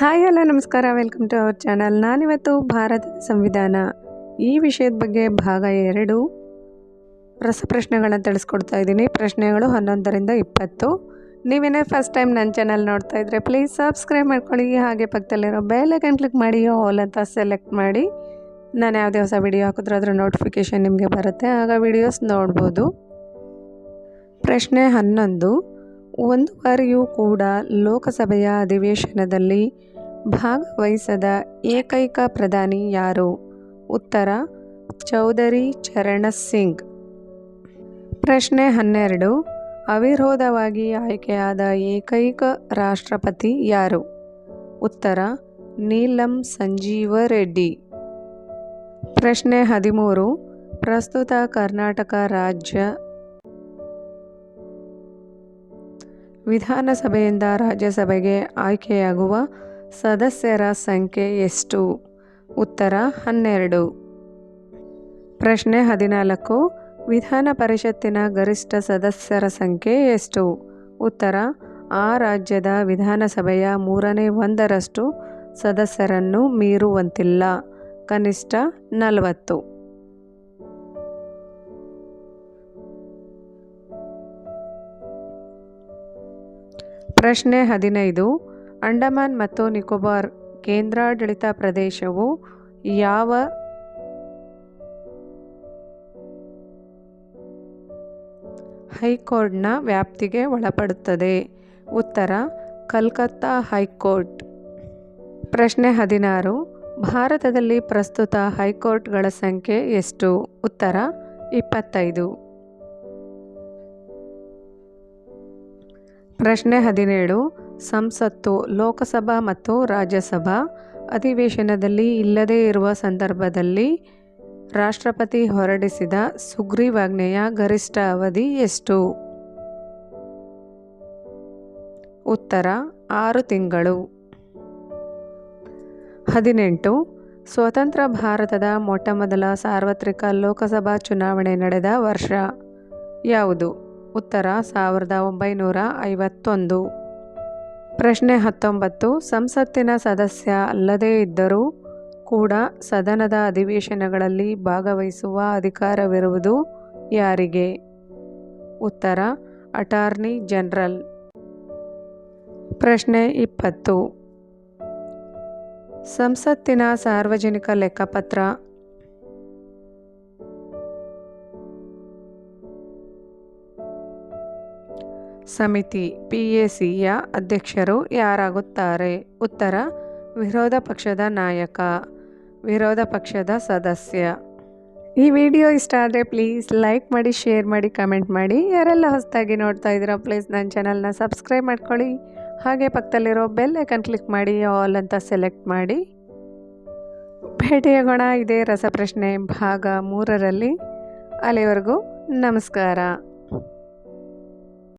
Hi, hello, ನಮಸ್ಕಾರ. Welcome to our channel ನಾನಿವತ್ತು ಭಾರತದ ಸಂವಿಧಾನ. ಈ ವಿಷಯದ ಬಗ್ಗೆ ಭಾಗ ಎರಡು. ರಸಪ್ರಶ್ನೆಗಳನ್ನ ತಿಳಿಸ್ಕೊಡ್ತಾ ಇದ್ದೀನಿ. ಪ್ರಶ್ನೆಗಳು ಹನ್ನೊಂದರಿಂದ ಇಪ್ಪತ್ತು. ನೀವೇನೇ ಫಸ್ಟ್ ಟೈಮ್ ನನ್ನ ಚಾನಲ್ ನೋಡ್ತಾ ಇದ್ದರೆ ಪ್ಲೀಸ್ ಸಬ್ಸ್ಕ್ರೈಬ್ ಮಾಡ್ಕೊಳ್ಳಿ. ಹಾಗೆ ಪಕ್ಕದಲ್ಲಿರೋ ಬೇಲೆ ಐಕನ್ ಕ್ಲಿಕ್ ಮಾಡಿ ಆಲ್ ಅಂತ ಸೆಲೆಕ್ಟ್ ಮಾಡಿ. ನಾನು ಯಾವುದೇ ಹೊಸ ವಿಡಿಯೋ ಹಾಕಿದ್ರೆ ಅದರ ನೋಟಿಫಿಕೇಷನ್ ನಿಮಗೆ ಬರುತ್ತೆ. ಆಗ ವಿಡಿಯೋಸ್ ನೋಡ್ಬೋದು. ಪ್ರಶ್ನೆ ಹನ್ನೊಂದು. ಒಂದು ಬಾರಿಯೂ ಕೂಡ ಲೋಕಸಭೆಯ ಅಧಿವೇಶನದಲ್ಲಿ ಭಾಗವಹಿಸದ ಏಕೈಕ ಪ್ರಧಾನಿ ಯಾರು? ಉತ್ತರ, ಚೌಧರಿ ಚರಣ ಸಿಂಗ್. ಪ್ರಶ್ನೆ ಹನ್ನೆರಡು, ಅವಿರೋಧವಾಗಿ ಆಯ್ಕೆಯಾದ ಏಕೈಕ ರಾಷ್ಟ್ರಪತಿ ಯಾರು? ಉತ್ತರ, ನೀಲಂ ಸಂಜೀವ ರೆಡ್ಡಿ ಪ್ರಶ್ನೆ ಹದಿಮೂರು, ಪ್ರಸ್ತುತ ಕರ್ನಾಟಕ ರಾಜ್ಯ ವಿಧಾನಸಭೆಯಿಂದ ರಾಜ್ಯಸಭೆಗೆ ಆಯ್ಕೆಯಾಗುವ ಸದಸ್ಯರ ಸಂಖ್ಯೆ ಎಷ್ಟು? ಉತ್ತರ ಹನ್ನೆರಡು. ಪ್ರಶ್ನೆ ಹದಿನಾಲ್ಕು. ವಿಧಾನ ಪರಿಷತ್ತಿನ ಗರಿಷ್ಠ ಸದಸ್ಯರ ಸಂಖ್ಯೆ ಎಷ್ಟು? ಉತ್ತರ, ಆ ರಾಜ್ಯದ ವಿಧಾನಸಭೆಯ ಮೂರನೇ ಒಂದರಷ್ಟು ಸದಸ್ಯರನ್ನು ಮೀರುವಂತಿಲ್ಲ. ಕನಿಷ್ಠ ನಲವತ್ತು. ಪ್ರಶ್ನೆ ಹದಿನೈದು. ಅಂಡಮಾನ್ ಮತ್ತು ನಿಕೋಬಾರ್ ಕೇಂದ್ರಾಡಳಿತ ಪ್ರದೇಶವು ಯಾವ ಹೈಕೋರ್ಟ್ನ ವ್ಯಾಪ್ತಿಗೆ ಒಳಪಡುತ್ತದೆ? ಉತ್ತರ, ಕಲ್ಕತ್ತಾ ಹೈಕೋರ್ಟ್. ಪ್ರಶ್ನೆ ಹದಿನಾರು. ಭಾರತದಲ್ಲಿ ಪ್ರಸ್ತುತ ಹೈಕೋರ್ಟ್ಗಳ ಸಂಖ್ಯೆ ಎಷ್ಟು? ಉತ್ತರ, ಇಪ್ಪತ್ತೈದು. ಪ್ರಶ್ನೆ ಹದಿನೇಳು, ಸಂಸತ್ತು, ಲೋಕಸಭಾ ಮತ್ತು ರಾಜ್ಯಸಭಾ ಅಧಿವೇಶನದಲ್ಲಿ ಇಲ್ಲದೇ ಇರುವ ಸಂದರ್ಭದಲ್ಲಿ ರಾಷ್ಟ್ರಪತಿ ಹೊರಡಿಸಿದ ಸುಗ್ರೀವಾಜ್ಞೆಯ ಗರಿಷ್ಠ ಅವಧಿ ಎಷ್ಟು? ಉತ್ತರ, ಆರು ತಿಂಗಳು. ಹದಿನೆಂಟು, ಸ್ವತಂತ್ರ ಭಾರತದ ಮೊಟ್ಟಮೊದಲ ಸಾರ್ವತ್ರಿಕ ಲೋಕಸಭಾ ಚುನಾವಣೆ ನಡೆದ ವರ್ಷ ಯಾವುದು? ಉತ್ತರ ಸಾವಿರದ ಒಂಬೈನೂರ ಐವತ್ತೊಂದು. ಪ್ರಶ್ನೆ ಹತ್ತೊಂಬತ್ತು, ಸಂಸತ್ತಿನ ಸದಸ್ಯ ಅಲ್ಲದೇ ಇದ್ದರೂ ಕೂಡ ಸದನದ ಅಧಿವೇಶನಗಳಲ್ಲಿ ಭಾಗವಹಿಸುವ ಅಧಿಕಾರವಿರುವುದು ಯಾರಿಗೆ? ಉತ್ತರ, ಅಟಾರ್ನಿ ಜನರಲ್. ಪ್ರಶ್ನೆ ಇಪ್ಪತ್ತು. ಸಂಸತ್ತಿನ ಸಾರ್ವಜನಿಕ ಲೆಕ್ಕಪತ್ರ ಸಮಿತಿ ಪಿ ಎ ಸಿಯ ಅಧ್ಯಕ್ಷರು ಯಾರಾಗುತ್ತಾರೆ? ಉತ್ತರ, ವಿರೋಧ ಪಕ್ಷದ ನಾಯಕ, ವಿರೋಧ ಪಕ್ಷದ ಸದಸ್ಯ. ಈ ವಿಡಿಯೋ ಇಷ್ಟ ಆದರೆ ಪ್ಲೀಸ್ ಲೈಕ್ ಮಾಡಿ ಶೇರ್ ಮಾಡಿ ಕಮೆಂಟ್ ಮಾಡಿ. ಯಾರೆಲ್ಲ ಹೊಸದಾಗಿ ನೋಡ್ತಾ ಇದ್ದೀರೋ ಪ್ಲೀಸ್ ನನ್ನ ಚಾನಲ್ನ ಸಬ್ಸ್ಕ್ರೈಬ್ ಮಾಡ್ಕೊಳ್ಳಿ. ಹಾಗೆ ಪಕ್ಕದಲ್ಲಿರೋ ಬೆಲ್ ಐಕನ್ ಕ್ಲಿಕ್ ಮಾಡಿ ಆಲ್ ಅಂತ ಸೆಲೆಕ್ಟ್ ಮಾಡಿ. ಭೇಟಿಯಾಗೋಣ ಇದೇ ರಸಪ್ರಶ್ನೆ ಭಾಗ ಮೂರರಲ್ಲಿ. ಅಲ್ಲಿವರೆಗೂ ನಮಸ್ಕಾರ.